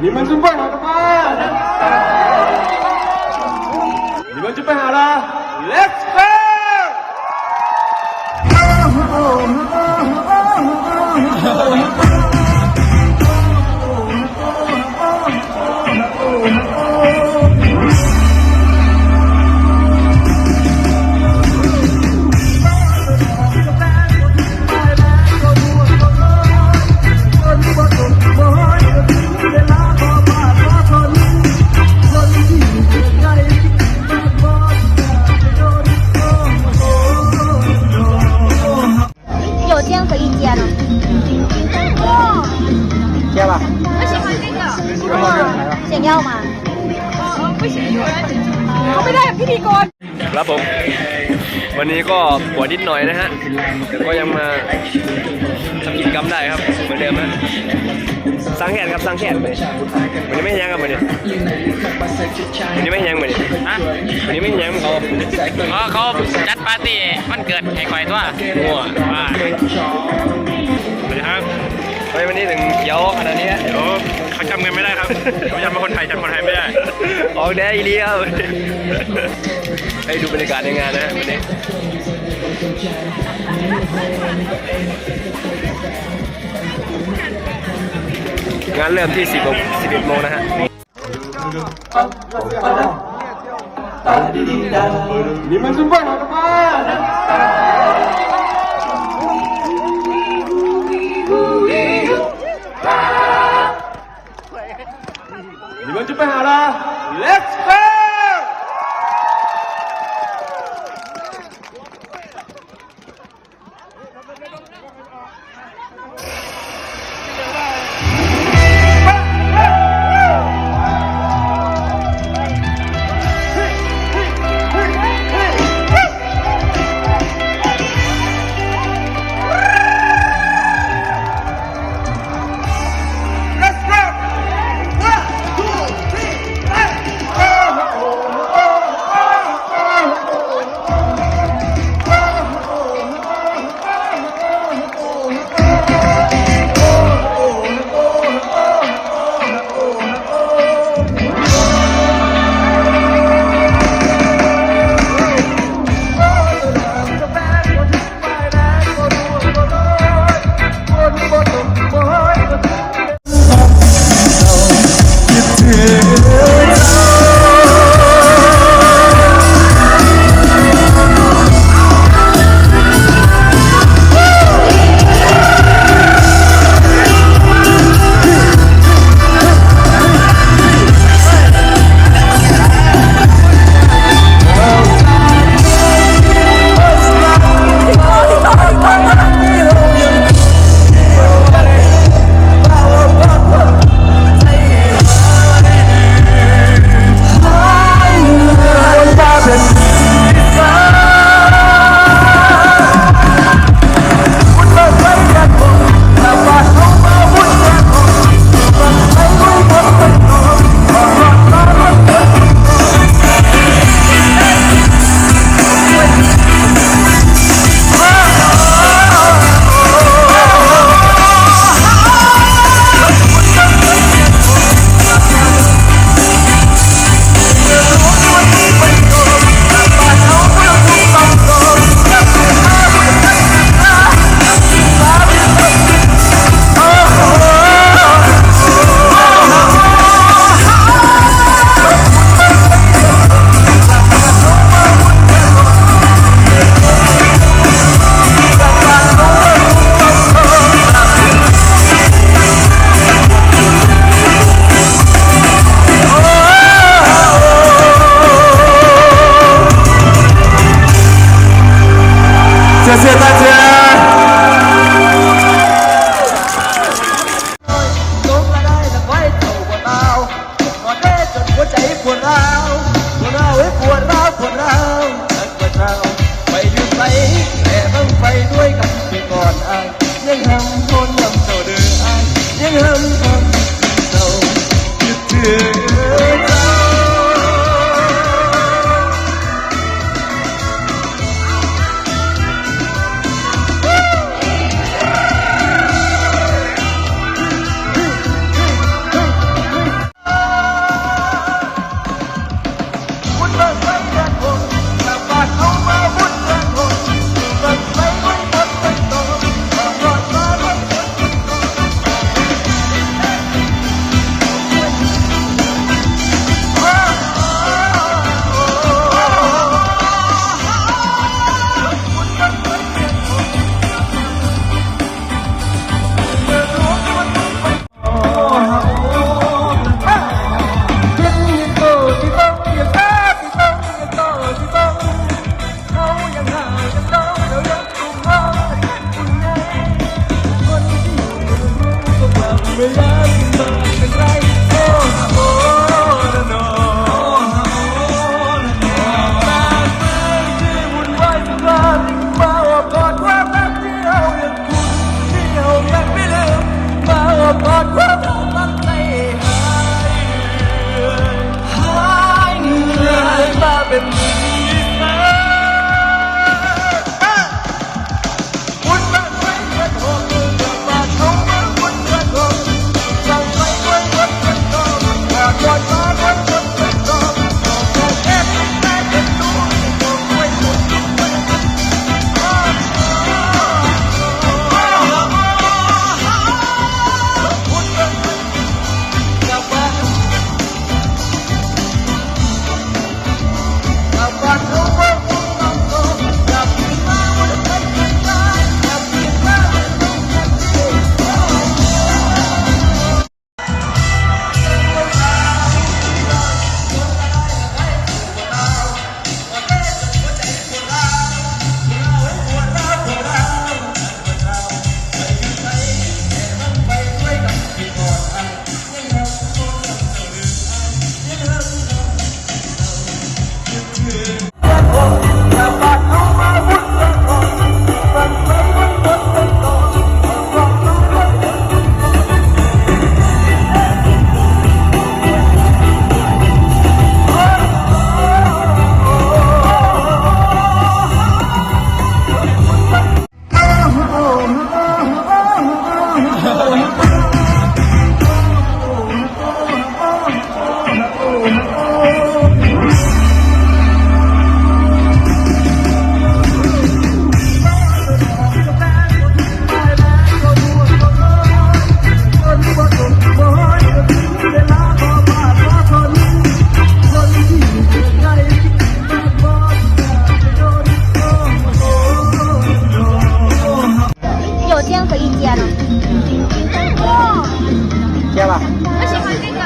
你们准备好了吗？你们准备好了？Let's go！เย่ามาเขาไม่ได้พิธีกรครับผม วันนี้ก็ปวดนิดหน่อยนะฮะแต่ก็ยังมาทำกิจกรรมได้ครับ เหมือนเดิมนะสังเกตครับสร้างแขนไวันนี้ไม่ยังครับวันนี้วันนี้ไม่ยังวันนี้วันนี้ไม่ยังเขาเขาเขาจัดปาร์ตี้มันเกิดไอ้ข่อยตัวมั่วไปาสครับ ไมวันนี้ถึงเขียวขนาดนี้เดี๋ยวเขาจำเงินไม่ได้ครับเขาจำเป็นคนไทยจำคนไทยไม่ได้ออกแดงเรียวให้ดูบรรยากาศในงานนะวันนี้งานเริ่มที่10โมง11โมงนะฮะนี่มันซุปเปอร์ฮอตมาก ？Let's go! yeah. 接的。哇！接吧。我喜欢这个。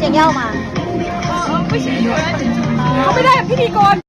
想要吗？不行，我要。เขาไม่ได้พิธีกร